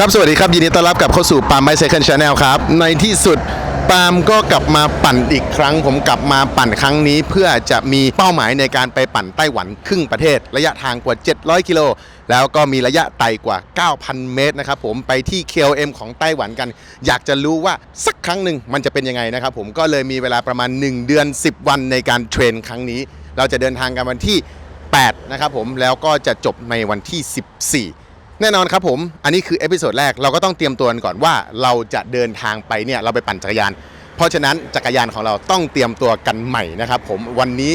ครับสวัสดีครับ ยินดีต้อนรับกลับเข้าสู่ปาล์มไบเซคันชาแนลครับ ในที่สุดปาล์มก็กลับมาปั่นอีกครั้ง ผมกลับมาปั่นครั้งนี้ เพื่อจะมีเป้าหมายในการไปปั่นไต้หวันครึ่งประเทศ ระยะทางกว่า 700 กิโล แล้วก็มีระยะไต่กว่า 9,000 เมตรนะครับผมไปที่ KLM ของไต้หวันกัน อยากจะรู้ว่าสักครั้งหนึ่งมันจะเป็นยังไงนะครับผมก็เลยมีเวลาประมาณ 1 เดือน 10 วันในการเทรนครั้งนี้ เราจะเดินทางกันวันที่ 8 นะครับผมแล้วก็จะจบในวันที่ 14 แน่นอนครับผม อันนี้คือเอพิโซดแรกเราก็ต้องเตรียมตัวกันก่อนว่าเราจะเดินทางไปเนี่ยเราไปปั่นจักรยาน เพราะฉะนั้นจักรยานของเราต้องเตรียมตัวกันใหม่นะครับผมวันนี้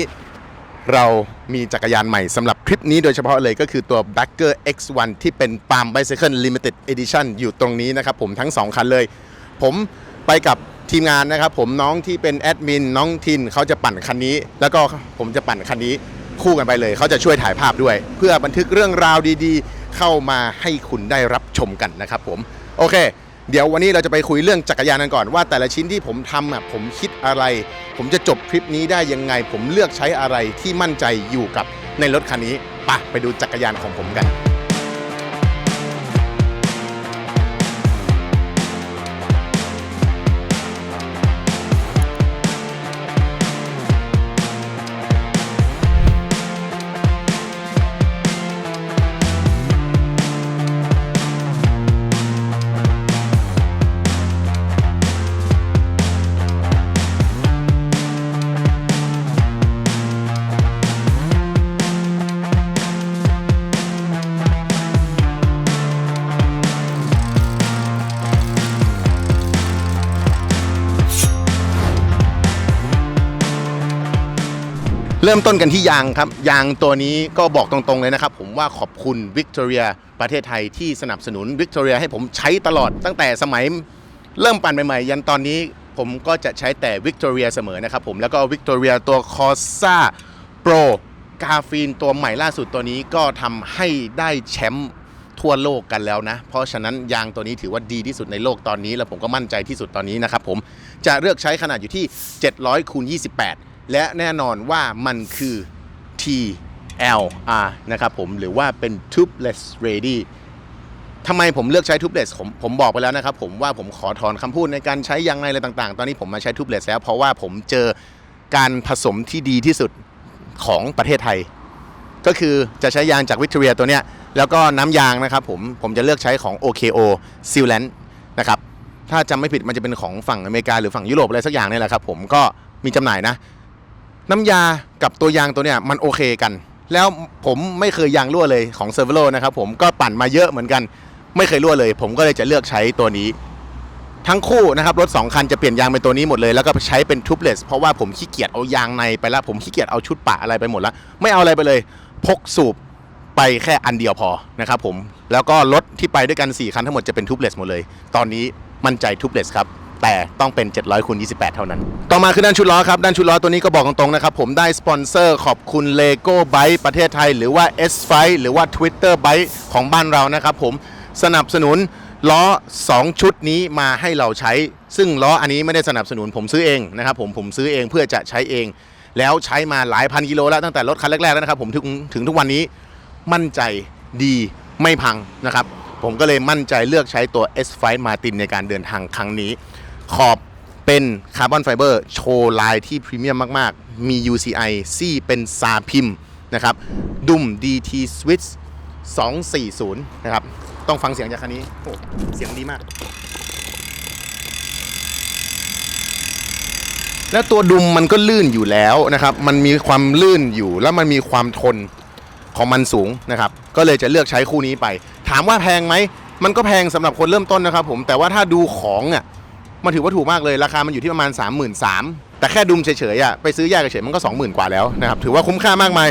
เรามีจักรยานใหม่สำหรับทริปนี้โดยเฉพาะเลยก็คือตัว b a c k e r X1 ที่เป็น Palm Bicycle Limited Edition อยู่ตรงนี้นะครับผมทั้ง 2 คันเลย ผมไปกับทีมงานนะครับผมน้องที่เป็นแอดมินน้องทินเขาจะปั่นคันนี้ แล้วก็ผมจะปั่นคันนี้คู่กันไปเลย เขาจะช่วยถ่ายภาพด้วย เพื่อบันทึกเรื่องราวดีๆ เข้ามาให้คุณได้รับชมกันนะครับผมโอเค เดี๋ยววันนี้เราจะไปคุยเรื่องจักรยานกันก่อนว่าแต่ละชิ้นที่ผมทำอะผมคิดอะไร ผมจะจบคลิปนี้ได้ยังไง ผมเลือกใช้อะไรที่มั่นใจอยู่กับในรถคันนี้ปะไปดูจักรยานของผมกัน เริ่มต้นกันที่ยางครับ ยางตัวนี้ก็บอกตรงๆเลยนะครับ ผมว่าขอบคุณวิกตอเรียประเทศไทยที่สนับสนุนวิกตอเรียให้ผมใช้ตลอดตั้งแต่สมัยเริ่มปั่นใหม่ๆ ยันตอนนี้ผมก็จะใช้แต่วิกตอเรียเสมอนะครับผมแล้วก็วิกตอเรียตัวคอซ่าโปรกาฟีนตัวใหม่ล่าสุดตัวนี้ก็ทำให้ได้แชมป์ทั่วโลกกันแล้วนะ เพราะฉะนั้นยางตัวนี้ถือว่าดีที่สุดในโลกตอนนี้ แล้วผมก็มั่นใจที่สุดตอนนี้นะครับผมจะเลือกใช้ขนาดอยู่ที่ 700คูณ28 และแน่นอนว่ามันคือ TLR นะครับผมหรือว่าเป็น tubeless ready ทำไมผมเลือกใช้ tubeless ผมผมบอกไปแล้วนะครับผมว่าผมขอถอนคำพูดในการใช้ยางในอะไรต่างๆ ตอนนี้ผมมาใช้ tubeless แล้ว เพราะว่าผมเจอการผสมที่ดีที่สุดของประเทศไทย ก็คือจะใช้ยางจากวิ c ตอเรียตัวเนี้ยแล้วก็น้ำยางนะครับผมผมจะเลือกใช้ของ OKO Sealant นะครับถ้าจำไม่ผิดมันจะเป็นของฝั่งอเมริกาหรือฝั่งยุโรปอะไรสักอย่างนี่แหละครับผมก็มีจำหน่ายนะ น้ำยากับตัวยางตัวเนี้ยมันโอเคกัน แล้วผมไม่เคยยางรั่วเลยของเซอร์เวโลนะครับผมก็ปั่นมาเยอะเหมือนกัน ไม่เคยรั่วเลย ผมก็เลยจะเลือกใช้ตัวนี้ ทั้งคู่นะครับรถ 2 คันจะเปลี่ยนยางเป็นตัวนี้หมดเลย แล้วก็ใช้เป็นทูบเลสเพราะว่าผมขี้เกียจเอายางในไปแล้วผมขี้เกียจเอาชุดปะอะไรไปหมดแล้วไม่เอาอะไรไปเลย พกสูบไปแค่อันเดียวพอนะครับผมแล้วก็รถที่ไปด้วยกัน 4 คันทั้งหมดจะเป็นทูบเลสหมดเลย ตอนนี้มั่นใจทูบเลสครับ แต่ต้องเป็น 700คูณ28 เท่านั้น ต่อมาคือด้านชุดล้อครับ ด้านชุดล้อตัวนี้ก็บอกตรงๆนะครับ ผมได้สปอนเซอร์ขอบคุณ Lego Bike ประเทศไทย หรือว่า S f i หรือว่า Twitter Bike ของบ้านเรานะครับผมสนับสนุนล้อ 2 ชุดนี้มาให้เราใช้ ซึ่งล้ออันนี้ไม่ได้สนับสนุนผมซื้อเองนะครับผมผมซื้อเองเพื่อจะใช้เอง แล้วใช้มาหลายพันกิโลแล้วตั้งแต่รถคันแรกๆแล้วนะครับผมถึงถึงทุกวันนี้มั่นใจดีไม่พังนะครับผมก็เลยมั่นใจเลือกใช้ตัว S f i Martin ในการเดินทางครั้งนี้ ขอบเป็นคาร์บอนไฟเบอร์โชว์ลายที่พรีเมียมมาก ๆ มี UCI ซี่เป็นซาพิมนะครับดุม DT Switch 240 นะครับ ต้องฟังเสียงจากคันนี้โอ้เสียงดีมาก แล้วตัวดุมมันก็ลื่นอยู่แล้วนะครับ มันมีความลื่นอยู่แล้วมันมีความทนของมันสูงนะครับ ก็เลยจะเลือกใช้คู่นี้ไป ถามว่าแพงไหม มันก็แพงสำหรับคนเริ่มต้นนะครับผม แต่ว่าถ้าดูของอะ มันถือว่าถูกมากเลยราคามันอยู่ที่ประมาณ 3 3 0 0 0แต่แค่ดุมเฉยๆอะไปซื้อแยกเฉยๆมันก็ 20,000 กว่าแล้วนะครับถือว่าคุ้มค่ามากมาย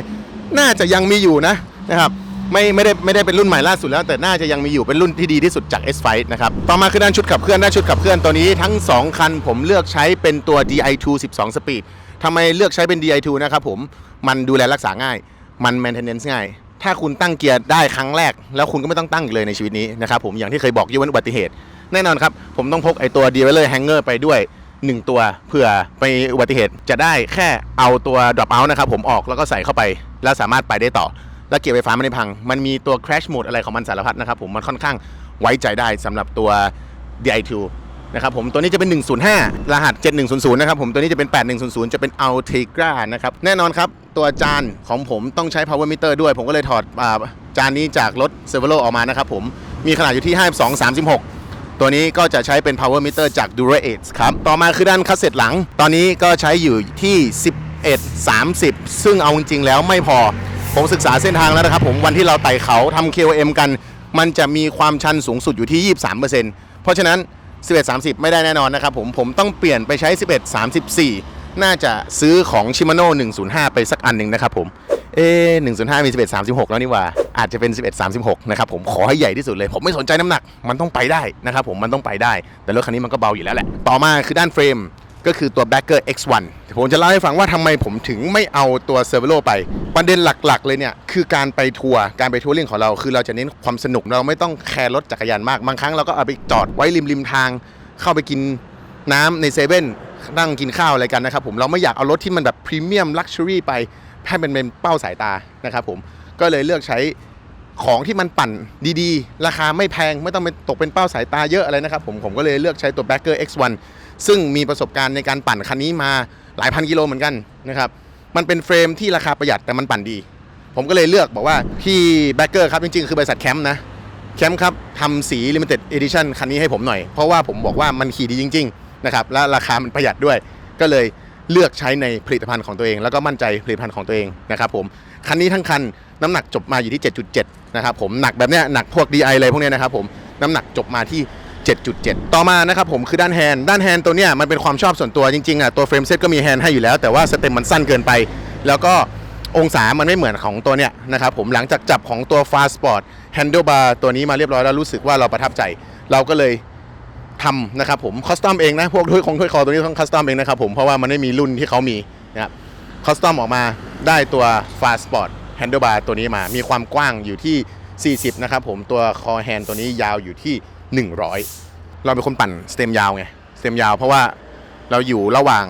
น่าจะยังมีอยู่นะนะครับไม่ไม่ได้ไม่ได้เป็นรุ่นใหม่ล่าสุดแล้ว แต่น่าจะยังมีอยู่เป็นรุ่นที่ดีที่สุดจาก S Fight นะครับต่อมาคือด้านชุดขับเคลื่อนด้านชุดขับเคลื่อนตัวนี้ทั้ง 2 คันผมเลือกใช้เป็นตัว Di2 12 Speed ทำไมเลือกใช้เป็น Di2 นะครับผมมันดูแลรักษาง่าย มัน maintenance ง่าย ถ้าคุณตั้งเกียร์ได้ครั้งแรก แล้วคุณก็ไม่ต้องตั้งอีกเลยในชีวิตนี้นะครับผมอย่างที่เคยบอกยกเว้นอุบัติเหตุ แน่นอนครับ ผมต้องพกไอตัว d e v e l o r Hanger ไปด้วย 1 ตัวเผื่อไปอุบัติเหตุจะได้แค่เอาตัว drop out นะครับผมออกแล้วก็ใส่เข้าไป แล้วสามารถไปได้ต่อ แล้วเกียร์ไฟฟ้าไม่ได้พัง มันมีตัว crash mode อะไรของมันสารพัดนะครับผมมันค่อนข้างไว้ใจได้สำหรับตัว DI2 นะครับผมตัวนี้จะเป็น 105 รหัส 7100 นะครับผมตัวนี้จะเป็น 8100 จะเป็น Ultegra นะครับแน่นอนครับ ตัวจานของผมต้องใช้ power meter ด้วย ผมก็เลยถอดอจานนี้จากรถ c e r v o ออกมานะครับผมมีขนาดอยู่ที่ 52 36 ตัวนี้ก็จะใช้เป็น power meter จาก Dura a ครับ ต่อมาคือด้านคัสเซ็ตหลัง ตอนนี้ก็ใช้อยู่ที่ 11 30 ซึ่งเอาจริงๆแล้วไม่พอ ผมศึกษาเส้นทางแล้วนะครับผมวันที่เราไต่เขาทำ KOM กัน มันจะมีความชันสูงสุดอยู่ที่ 23%เพราะฉะนั้น 11 30 ไม่ได้แน่นอนนะครับผมผมต้องเปลี่ยนไปใช้ 11 34 น่าจะซื้อของ Shimano 105 ไปสักอันหนึ่งนะครับผมเอ๊105มี11 36แล้วนี่ว่า อาจจะเป็น11 36นะครับผมขอให้ใหญ่ที่สุดเลย ผมไม่สนใจน้ำหนัก มันต้องไปได้นะครับผมมันต้องไปได้ แต่รถคันนี้มันก็เบาอยู่แล้วแหละ ต่อมาคือด้านเฟรมก็คือตัว Backer X1 ผมจะเล่าให้ฟังว่าทำไมผมถึงไม่เอาตัว c e r v o ไป ประเด็นหลักๆ เลยเนี่ย คือการไปทัวร์การไปทัวร์เรื่องของเรา คือเราจะเน้นความสนุกเราไม่ต้องแคร์รถจักรยานมากบางครั้งเราก็เอาไปจอดไว้ริมริมทาง เข้าไปกินน้ำในเซเว่น นั่งกินข้าวอะไรกันนะครับผมเราไม่อยากเอารถที่มันแบบพรีเมียมลักชัวรี่ไปให้มันเป็นเป้าสายตานะครับผมก็เลยเลือกใช้ของที่มันปั่นดีๆ ราคาไม่แพงไม่ต้องเป็นตกเป็นเป้าสายตาเยอะอะไรนะครับผมผมก็เลยเลือกใช้ตัว Backer X1 ซึ่งมีประสบการณ์ในการปั่นคันนี้มาหลายพันกิโลเหมือนกันนะครับมันเป็นเฟรมที่ราคาประหยัดแต่มันปั่นดี ผมก็เลยเลือกบอกว่าพี่ Backer ครับจริงๆ คือบริษัทแคมป์นะแคมป์ครับทำสี Limited Edition คันนี้ให้ผมหน่อย เพราะว่าผมบอกว่ามันขี่ดีจริง ๆ นะครับและราคามันประหยัดด้วย ก็เลยเลือกใช้ในผลิตภัณฑ์ของตัวเอง แล้วก็มั่นใจผลิตภัณฑ์ของตัวเองนะครับผมคันนี้ทั้งคันน้ำหนักจบมาอยู่ที่ 7.7 นะครับผมหนักแบบเนี้ยหนักพวก DI อะไรพวกเนี้ยนะครับผมน้ำหนักจบมาที่ 7.7 ต่อมานะครับผมคือด้านแฮนด์ด้านแฮนด์ตัวเนี้ยมันเป็นความชอบส่วนตัวจริงๆอะตัวเฟรมเซตก็มีแฮนด์ให้อยู่แล้ว แต่ว่าสเต็มมันสั้นเกินไป แล้วก็องศามันไม่เหมือนของตัวเนี้ยนะครับผมหลังจากจับของตัว Fast Sport Handlebar ตัวนี้มาเรียบร้อยแล้วรู้สึกว่าเราประทับใจ เราก็เลย ทำนะครับผมคอสตอมเองนะพวกถ้วยคงถ้วยคอตัวนี้ต้องคอสตอมเองนะครับผมเพราะว่ามันไม่มีรุ่นที่เขามีนะครับคอสตอมออกมาได้ตัว Fast Sport Handlebar ตัวนี้มามีความกว้างอยู่ที่ 40 นะครับผมตัวคอแฮนตัวนี้ยาวอยู่ที่ 100 เราเป็นคนปั่นสเต็มยาวไงสเต็มยาวเพราะว่าเราอยู่ระหว่าง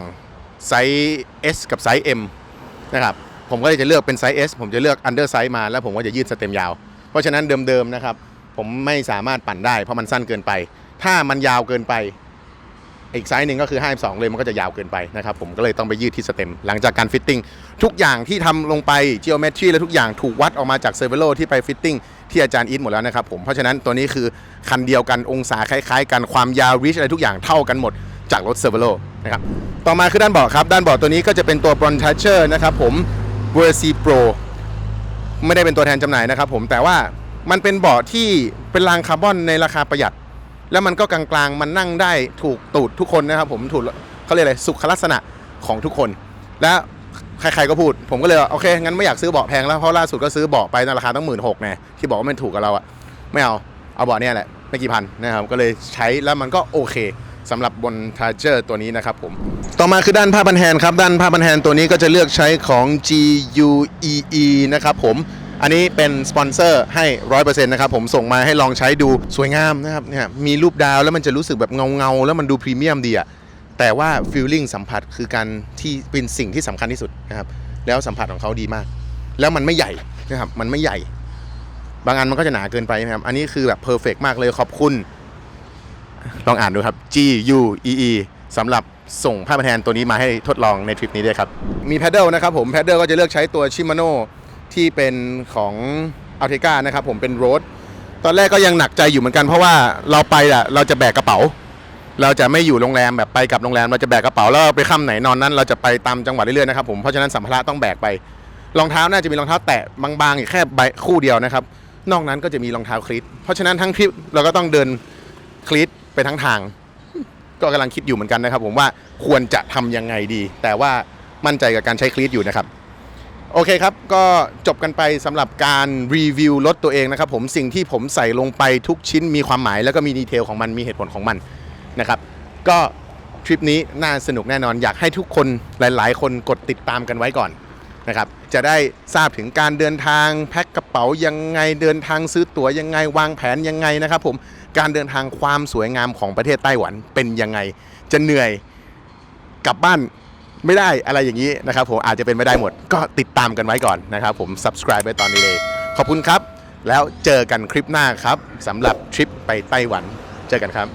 ไซส์ S กับไซส์ M นะครับผมก็เลยจะเลือกเป็นไซส์ S ผมจะเลือก under size มาแล้วผมก็จะยืดสเต็มยาว เพราะฉะนั้นเดิมๆนะครับผมไม่สามารถปั่นได้เพราะมันสั้นเกินไป ถ้ามันยาวเกินไป อีกไซส์หนึ่งก็คือ 52 เลยมันก็จะยาวเกินไปนะครับ ผมก็เลยต้องไปยืดที่สเต็ม หลังจากการฟิตติ้งทุกอย่างที่ทำลงไป geometry และทุกอย่างถูกวัดออกมาจากเซอร์เวโลที่ไปฟิตติ้งที่อาจารย์อีทหมดแล้วนะครับผมเพราะฉะนั้นตัวนี้คือคันเดียวกันองศาคล้ายๆ กันความยาวริชอะไรทุกอย่างเท่ากันหมดจากรถเซอร์เวโลนะครับต่อมาคือด้านเบาะครับ ด้านเบาะตัวนี้ก็จะเป็นตัว b r o n t a c h e r นะครับผม v e r c Pro ไม่ได้เป็นตัวแทนจำหน่ายนะครับผมแต่ว่ามันเป็นเบาะที่เป็นรางคาร์บอนในราคาประหยัด แล้วมันก็กลางๆ มันนั่งได้ถูกตูดทุกคนนะครับผมถูกเขาเรียกอะไรสุขลักษณะของทุกคน และใครๆก็พูด ผมก็เลยว่าโอเคงั้นไม่อยากซื้อเบาะแพงแล้วเพราะล่าสุดก็ซื้อเบาะไปในราคาตั้งหมื่นหกแน่ที่บอกว่ามันถูกกับเราอะไม่เอาเอาเบาะเนี่ยแหละไม่กี่พันนะครับก็เลยใช้แล้วมันก็โอเคสำหรับบนทาเจอร์ตัวนี้นะครับผม ต่อมาคือด้านผ้าพันแฮนครับ ด้านผ้าพันแฮนตัวนี้ก็จะเลือกใช้ของ GUEE นะครับผม อันนี้เป็นสปอนเซอร์ให้ร้อยเปอร์เซ็นต์นะครับผมส่งมาให้ลองใช้ดูสวยงามนะครับเนี่ยมีรูปดาวแล้วมันจะรู้สึกแบบเงาเงาแล้วมันดูพรีเมียมดีอะแต่ว่าฟีลลิ่งสัมผัสคือการที่เป็นสิ่งที่สำคัญที่สุดนะครับแล้วสัมผัสของเขาดีมาก แล้วมันไม่ใหญ่นะครับมันไม่ใหญ่ บางอันมันก็จะหนาเกินไปนะครับอันนี้คือแบบเพอร์เฟกมากเลยขอบคุณลองอ่านดูครับ G U E E สำหรับส่งผ้าพันแทนตัวนี้มาให้ทดลองในทริปนี้ด้วยครับ มีแพดเดิลนะครับผม แพดเดิลก็จะเลือกใช้ตัวชิมานโน ที่เป็นของอัลเทกานะครับผมเป็นโรดตอนแรกก็ยังหนักใจอยู่เหมือนกันเพราะว่าเราไปอะเราจะแบกกระเป๋า เราจะไม่อยู่โรงแรมแบบไปกับโรงแรมเราจะแบกกระเป๋าแล้วไปค่ำไหนนอนนั้น เราจะไปตามจังหวัดเรื่อยๆนะครับผมเพราะฉะนั้นสัมภาระต้องแบกไปรองเท้าน่าจะมีรองเท้าแตะบางๆอีกแค่ใบคู่เดียวนะครับนอกนั้นก็จะมีรองเท้าคลีตเพราะฉะนั้นทั้งทริปเราก็ต้องเดินคลีตไปทั้งทาง ก็กำลังคิดอยู่เหมือนกันนะครับ ผมว่าควรจะทำยังไงดี แต่ว่ามั่นใจกับการใช้คลีตอยู่นะครับ โอเคครับ ก็จบกันไปสำหรับการรีวิวรถตัวเองนะครับผมสิ่งที่ผมใส่ลงไปทุกชิ้นมีความหมายแล้วก็มีดีเทลของมันมีเหตุผลของมันนะครับ ก็ทริปนี้น่าสนุกแน่นอนอยากให้ทุกคนหลาย ๆ คนกดติดตามกันไว้ก่อนนะครับจะได้ทราบถึงการเดินทางแพ็คกระเป๋ายังไงเดินทางซื้อตั๋วยังไงวางแผนยังไงนะครับผมการเดินทางความสวยงามของประเทศไต้หวันเป็นยังไงจะเหนื่อยกลับบ้าน ไม่ได้อะไรอย่างนี้นะครับผมอาจจะเป็นไม่ได้หมด ก็ติดตามกันไว้ก่อนนะครับผม subscribe ไว้ตอนนี้เลย ขอบคุณครับ แล้วเจอกันคลิปหน้าครับสำหรับทริปไปไต้หวัน เจอกันครับ